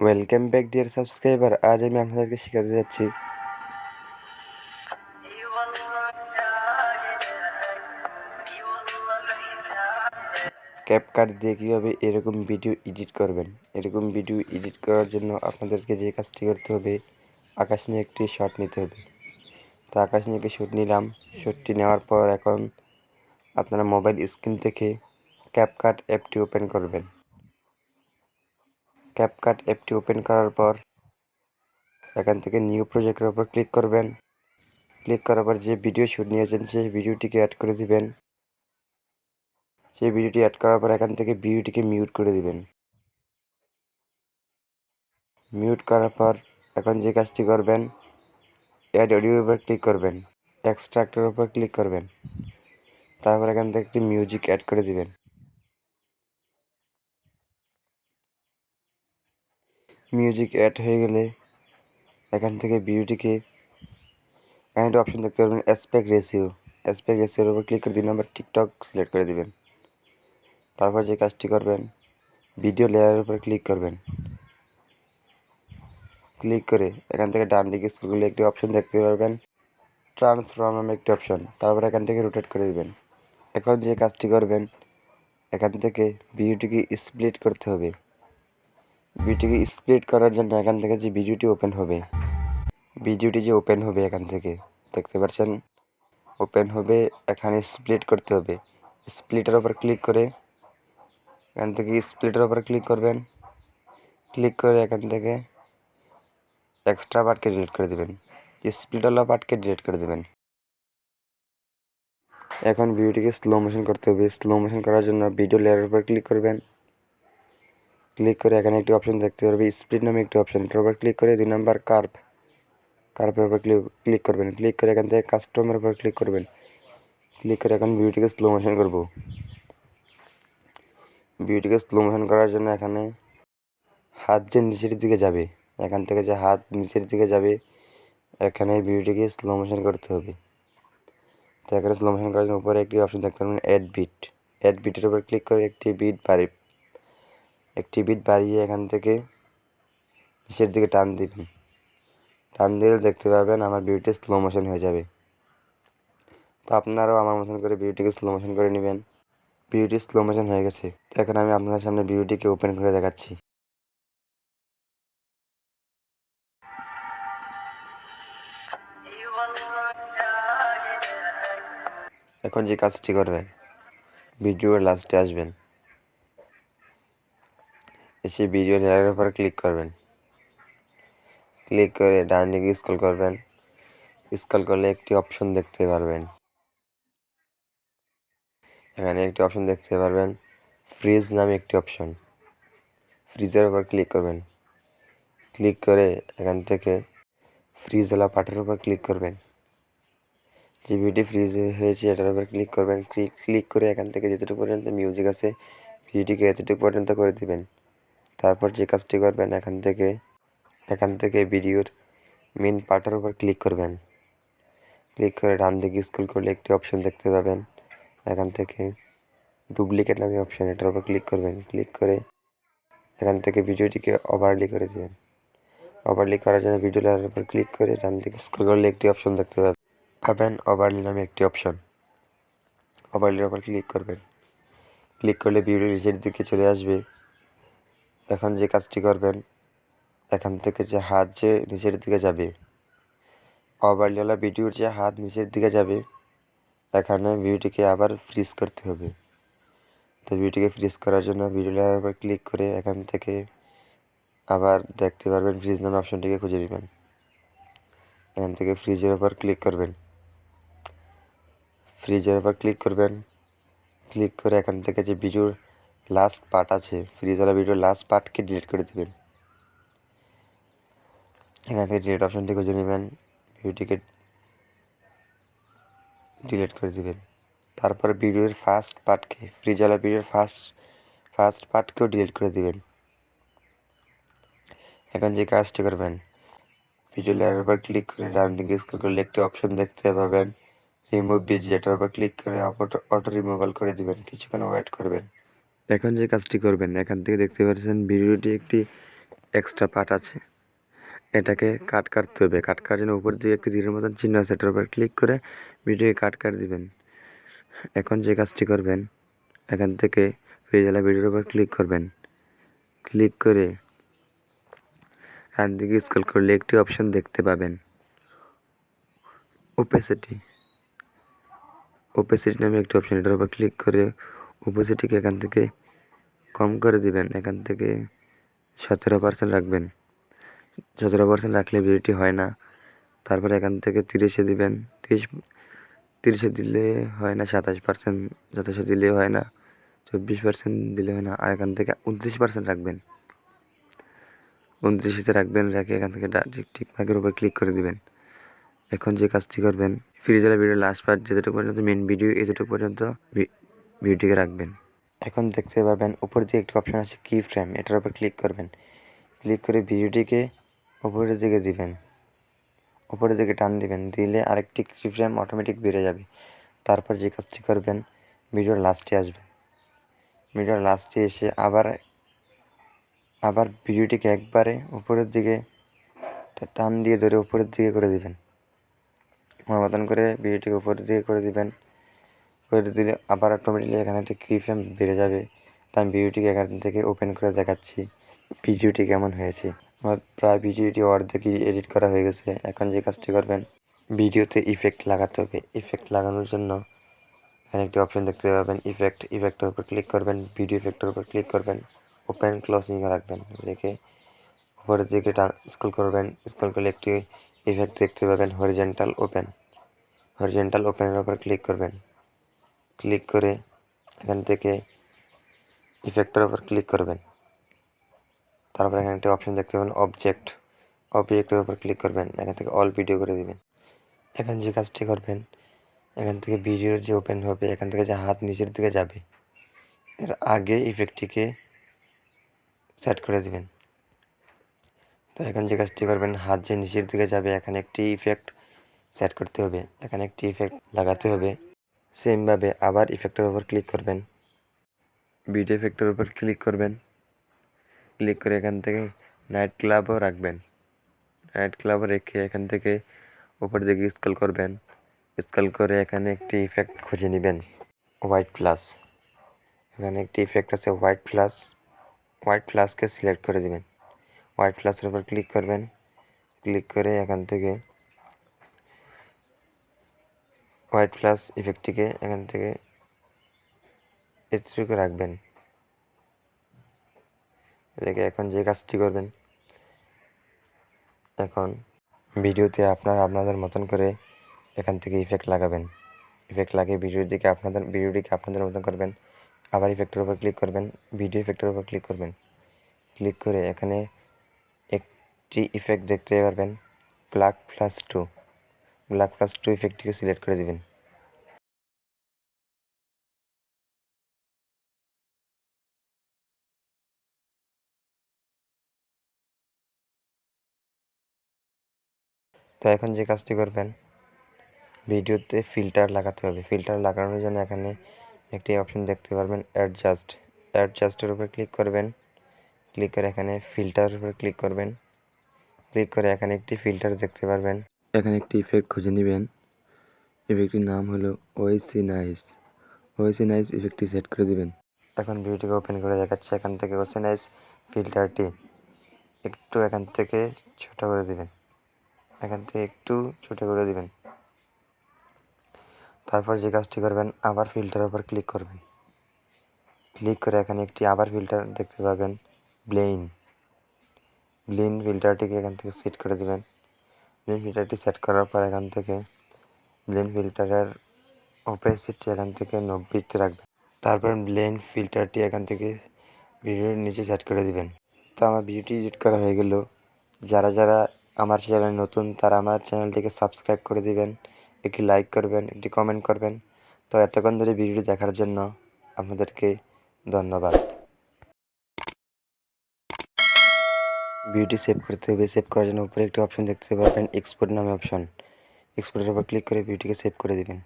Welcome back dear subscriber আজ আমি আপনাদেরকে শেখাতে যাচ্ছি। ক্যাপকাট দিয়ে কীভাবে এরকম ভিডিও এডিট করবেন। এরকম ভিডিও এডিট করার জন্য আপনাদেরকে যে কাজটি করতে হবে, আকাশ নিয়ে একটি শট নিতে হবে। তো আকাশ নিয়ে একটি শট নিলাম। শটটি নেওয়ার পর এখন আপনারা মোবাইল স্ক্রিন থেকে ক্যাপকাট অ্যাপটি ওপেন করবেন। ক্যাপকাট অ্যাপটি ওপেন করার পর এখান থেকে নিউ প্রজেক্টের উপর ক্লিক করবেন। ক্লিক করার পর যে ভিডিও শ্যুট নিয়েছেন, সেই ভিডিওটিকে অ্যাড করে দিবেন। সেই ভিডিওটি অ্যাড করার পর এখান থেকে ভিডিওটিকে মিউট করে দিবেন। মিউট করার পর এখন যে কাজটি করবেন অ্যাড অডিওর উপর ক্লিক করবেন। এক্সট্রাক্টের উপর ক্লিক করবেন। তারপর এখান থেকে একটি মিউজিক অ্যাড করে দিবেন। মিউজিক অ্যাড হয়ে গেলে এখান থেকে ভিডিওটিকে একটা অপশন দেখতে পারবেন অ্যাসপেক্ট রেসিও অ্যাসপেক্ট রেসিওর উপর ক্লিক করে দুই নম্বর টিকটক সিলেক্ট করে দেবেন। তারপর যে কাজটি করবেন ভিডিও লেয়ারের উপর ক্লিক করবেন। ক্লিক করে এখান থেকে ডান দিকে স্ক্রল করলে একটি অপশন দেখতে পারবেন ট্রান্সফর্ম নামে একটি অপশন তারপর এখান থেকে রোটেট করে দেবেন। এখন যে কাজটি করবেন, এখান থেকে ভিডিওটিকে স্প্লিট করতে হবে। ভিডিওটিকে স্প্লিট করার জন্য এখান থেকে যে ভিডিওটি ওপেন হবে, ভিডিওটি যে ওপেন হবে এখান থেকে, দেখতে পাচ্ছেন? ওপেন হবে, এখানে স্প্লিট করতে হবে। স্প্লিটের ওপর ক্লিক করে এখান থেকে স্প্লিটের ওপর ক্লিক করবেন। ক্লিক করে এখান থেকে এক্সট্রা পার্টকে ডিলিট করে দেবেন। স্প্লিটওয়ালা পার্টকে ডিলিট করে দেবেন। এখন ভিডিওটিকে স্লো মোশন করতে হবে। স্লো মোশন করার জন্য ভিডিও লেয়ারের উপর ক্লিক করবেন। ক্লিক করে এখানে একটি অপশন দেখতে পারবে, স্প্লিট নামে একটি অপশন। এটার উপর ক্লিক করে দুই নাম্বার কার্ভ। কার্ভের উপর ক্লিক ক্লিক করবেন। ক্লিক করে এখান থেকে কাস্টমের উপর ক্লিক করবেন। ক্লিক করে এখন ভিডিওটিকে স্লো মোশন করব। ভিডিওটিকে স্লো মোশন করার জন্য এখানে হাত যে নিচের দিকে যাবে, এখান থেকে যে হাত নিচের দিকে যাবে, এখানে ভিডিওটিকে স্লো মোশন করতে হবে। তো এখানে স্লো মোশন করার জন্য উপরে একটি অপশন দেখতে পারবেন অ্যাড বিট অ্যাড বিটের উপর ক্লিক করে একটি বিট বাড়ি। একটি বিট বাড়িয়ে এখান থেকে নিচের দিকে টান দিবেন। টান দিলে দেখতে পাবেন আমার ভিডিওটি স্লো মোশন হয়ে যাবে। তো আপনারাও আমার মতন করে ভিডিওটিকে স্লো মোশন করে নেবেন। ভিডিওটি স্লো মোশন হয়ে গেছে। তো এখন আমি আপনাদের সামনে ভিডিওটিকে ওপেন করে দেখাচ্ছি। এখন যে কাজটি করবেন, ভিডিওর লাস্টে আসবেন। এসে ভিডিও লেয়ারের উপর ক্লিক করবেন। ক্লিক করে ডান দিকে স্ক্রল করবেন। স্কল করলে একটি অপশন দেখতে পারবেন। এখানে একটি অপশন দেখতে পারবেন ফ্রিজ নামে একটি অপশন ফ্রিজের উপর ক্লিক করবেন। ক্লিক করে এখান থেকে ফ্রিজওয়ালা পার্টের উপর ক্লিক করবেন। যে ভিডিও ফ্রিজ হয়েছে, এটার উপর ক্লিক করবেন। ক্লিক ক্লিক করে এখান থেকে যতটুকু পর্যন্ত মিউজিক আছে ভিডিওটিকে এতটুকু পর্যন্ত করে দিবেন। তারপর যে কাজটি করবেন, এখান থেকে এখান থেকে ভিডিওর মেন পার্টের উপর ক্লিক করবেন। ক্লিক করে ডান দিকে স্কুল করলে একটি অপশন দেখতে পাবেন। এখান থেকে ডুপ্লিকেট নামে অপশন এটার উপর ক্লিক করবেন। ক্লিক করে এখান থেকে ভিডিওটিকে ওভারলি করে দেবেন। ওভারলি করার জন্য ভিডিও লেয়ারের উপর ক্লিক করে ডান দিকে স্ক্রল করলে একটি অপশন দেখতে পাবেন। পাবেন ওভারলি নামে একটি অপশন ওভারলির উপর ক্লিক করবেন। ক্লিক করলে ভিডিও নিচের দিকে চলে আসবে। এখন যে কাজটি করবেন, এখান থেকে যে হাত যে নিচের দিকে যাবে ওভারলিওয়ালা ভিডিওর যে হাত নিচের দিকে যাবে, এখানে ভিডিওটিকে আবার ফ্রিজ করতে হবে। তো ভিডিওটিকে ফ্রিজ করার জন্য ভিডিও লেয়ারের উপর ক্লিক করে এখান থেকে আবার দেখতে পারবেন ফ্রিজ নামে অপশনটিকে খুঁজে নেবেন। এখান থেকে ফ্রিজের উপর ক্লিক করবেন। ফ্রিজের উপর ক্লিক করবেন। ক্লিক করে এখান থেকে যে ভিডিওর লাস্ট পার্ট আছে। ফ্রিজওয়ালা ভিডিওর লাস্ট পার্টকে ডিলিট করে দেবেন। এখান থেকে ডিলিট অপশনটি খুঁজে নেবেন। ভিডিওটিকে ডিলিট করে দেবেন। তারপর ভিডিওর ফার্স্ট পার্টকে ফ্রিজওয়ালা ভিডিওর ফার্স্ট ফার্স্ট পার্টকেও ডিলিট করে দেবেন। এখন যে কাজটি করবেন ভিডিও লেয়ারের উপর ক্লিক করে ডান দিকে স্ক্রল করলে একটি অপশন দেখতে পাবেন। রিমুভ বিজি এটার উপর ক্লিক করে অটো রিমুভাল করে দিবেন। কিছুক্ষণ ওয়েট করবেন। এখন যে কাজটি করবেন, এখান থেকে দেখতে পাচ্ছেন ভিডিওটি একটি এক্সট্রা পার্ট আছে। এটাকে কাট কাটতে হবে। কাট কাটার জন্য উপর দিকে একটি তীরের মতন চিহ্ন আছে, এটার উপর ক্লিক করে ভিডিওকে কাট কাট দিবেন। এখন যে কাজটি করবেন, এখান থেকে ফ্রিজওয়ালা ভিডিওর উপর ক্লিক করবেন। ক্লিক করে এখান থেকে স্ক্রল করলে একটি অপশন দেখতে পাবেন। ওপেসিটি ওপেসিটি নামে একটি অপশন এটার উপর ক্লিক করে ওপেসিটিকে এখান থেকে কম করে দিবেন, এখান থেকে সতেরো পার্সেন্ট রাখবেন। সতেরো পার্সেন্ট রাখলে ভিডিওটি হয় না। তারপরে এখান থেকে তিরিশে দিবেন, তিরিশ, তিরিশে দিলে হয় না, সাতাশ পার্সেন্ট সাতাশে দিলে হয় না, চব্বিশ পার্সেন্ট দিলে হয় না, আর এখান থেকে উনত্রিশ পার্সেন্ট রাখবেন। উনত্রিশে রাখবেন, রেখে এখান থেকে ডাইরেক্ট টিক মার্কের উপর ক্লিক করে দিবেন। এখন যে কাজটি করবেন ফ্রিজের ভিডিও লাস্ট পার্ট যেটুকু পর্যন্ত মেন ভিডিও এতটুকু পর্যন্ত ভিডিওটিকে রাখবেন। এখন দেখতে পাবেন উপর দিকে একটি অপশান আছে কি ফ্রেম এটার উপর ক্লিক করবেন। ক্লিক করে ভিডিওটিকে উপরের দিকে দিবেন। উপরের দিকে টান দিবেন, দিলে আরেকটি কি ফ্রেম অটোমেটিক বেড়ে যাবে। তারপর যে কাজটি করবেন ভিডিওর লাস্টে আসবেন। ভিডিওর লাস্টে এসে আবার আবার ভিডিওটিকে একবারে উপরের দিকে টান দিয়ে ধরে উপরের দিকে করে দিবেন। আমার মতন করে ভিডিওটিকে উপরের দিকে করে দিবেন। করে দিলে আবার অটোমেটিকলি এখানে একটি কি ফ্রেম বেড়ে যাবে। তাই আমি ভিডিওটিকে এখান থেকে ওপেন করে দেখাচ্ছি ভিডিওটি কেমন হয়েছে। আমার প্রায় ভিডিওটি অর্ধেকই এডিট করা হয়ে গেছে। এখন যে কাজটি করবেন ভিডিওতে ইফেক্ট লাগাতে হবে। ইফেক্ট লাগানোর জন্য এখানে একটি অপশন দেখতে পাবেন ইফেক্ট ইফেক্টের উপর ক্লিক করবেন ভিডিও ইফেক্টের উপর ক্লিক করবেন ওপেন ক্লোজিংয়ে রাখবেন। রেখে উপরের দিকে স্কুল করবেন স্কুল করলে একটি ইফেক্ট দেখতে পাবেন হরিজেন্টাল ওপেন হরিজেন্টাল ওপেনের উপর ক্লিক করবেন। ক্লিক করে এখান থেকে ইফেক্টের উপর ক্লিক করবেন। তারপর এখানে একটি অপশন দেখতে পাবেন অবজেক্ট অবজেক্টের উপর ক্লিক করবেন, এখান থেকে অল ভিডিও করে দিবেন। এখন যে কাজটি করবেন, এখান থেকে ভিডিওর যে ওপেন হবে, এখান থেকে যে হাত নিচের দিকে যাবে, এর আগে ইফেক্টটিকে সেট করে দিবেন। তো এখন যে কাজটি করবেন, হাত যে নিচের দিকে যাবে, এখানে একটি ইফেক্ট সেট করতে হবে, এখানে একটি ইফেক্ট লাগাতে হবে। সেমভাবে আবার ইফেক্টের উপর ক্লিক করবেন। ভিডিও ইফেক্টের উপর ক্লিক করবেন। ক্লিক করে এখান থেকে নাইট ক্লাবও রাখবেন। নাইট ক্লাবও রেখে এখান থেকে উপর দিকে স্কেল করবেন। স্কেল করে এখানে একটি ইফেক্ট খুঁজে নেবেন। হোয়াইট প্লাস এখানে একটি ইফেক্ট আছে হোয়াইট প্লাস হোয়াইট প্লাসকে সিলেক্ট করে দিবেন। হোয়াইট প্লাসের উপর ক্লিক করবেন। ক্লিক করে এখান থেকে হোয়াইট প্লাস ইফেক্টটিকে এখান থেকে এতটুকু রাখবেন। রেখে এখন যে কাজটি করবেন, এখন ভিডিওতে আপনারা আপনাদের মতন করে এখান থেকে ইফেক্ট লাগাবেন। ইফেক্ট লাগিয়ে ভিডিওর দিকে আপনাদের ভিডিওটিকে আপনাদের মতন করবেন। আবার ইফেক্টের উপর ক্লিক করবেন, ভিডিও ইফেক্টের উপর ক্লিক করবেন। ক্লিক করে এখানে একটি ইফেক্ট দেখতে পারবেন black plus two. Black plus two ইফেক্টটিকে select করে দিবেন। তো এখন যে কাজটি করবেন, ভিডিওতে ফিল্টার লাগাতে হবে। ফিল্টার লাগানোর জন্য এখানে একটি অপশন দেখতে পারবেন অ্যাডজাস্ট অ্যাডজাস্টের উপর ক্লিক করবেন। ক্লিক করে এখানে ফিল্টার উপর ক্লিক করবেন। ক্লিক করে এখানে একটি ফিল্টার দেখতে পারবেন। এখানে একটি ইফেক্ট খুঁজে নেবেন। ইফেক্টটির নাম হলো ওয়েসি নাইস ওয়েসি নাইস ইফেক্টটি সেট করে দিবেন। এখন ভিডিওটিকে ওপেন করে দেখাচ্ছে এখান থেকে ওয়েসি নাইস ফিল্টারটি একটু এখান থেকে ছোট করে দিবেন। এখান থেকে একটু ছোটো করে দিবেন। তারপর যে কাজটি করবেন, আবার ফিল্টারের উপর ক্লিক করবেন। ক্লিক করে এখানে একটি আবার ফিল্টার দেখতে পাবেন ব্লেইন ব্লেইন ফিল্টারটিকে এখান থেকে সেট করে দিবেন। ব্লেন ফিল্টারটি সেট করার পর এখান থেকে ব্লেন ফিল্টারের ওপেসিটি এখান থেকে নব্বইতে রাখবেন। তারপর ব্লেন ফিল্টারটি এখান থেকে ভিডিওর নিচে সেট করে দিবেন। তো আমার ভিডিওটি এডিট করা হয়ে গেল। যারা যারা আমার চ্যানেল নতুন, তারা আমার চ্যানেলটিকে সাবস্ক্রাইব করে দিবেন, একটি লাইক করবেন, একটি কমেন্ট করবেন। তো এতক্ষণ ধরে ভিডিওটি দেখার জন্য আপনাদেরকে ধন্যবাদ। ভিডিওটি সেভ করতে হবে। সেভ করার জন্য উপরে একটি অপশন দেখতে পাবেন এক্সপোর্ট নামে অপশন। এক্সপোর্টের উপর ক্লিক করে ভিডিওটিকে সেভ করে দেবেন।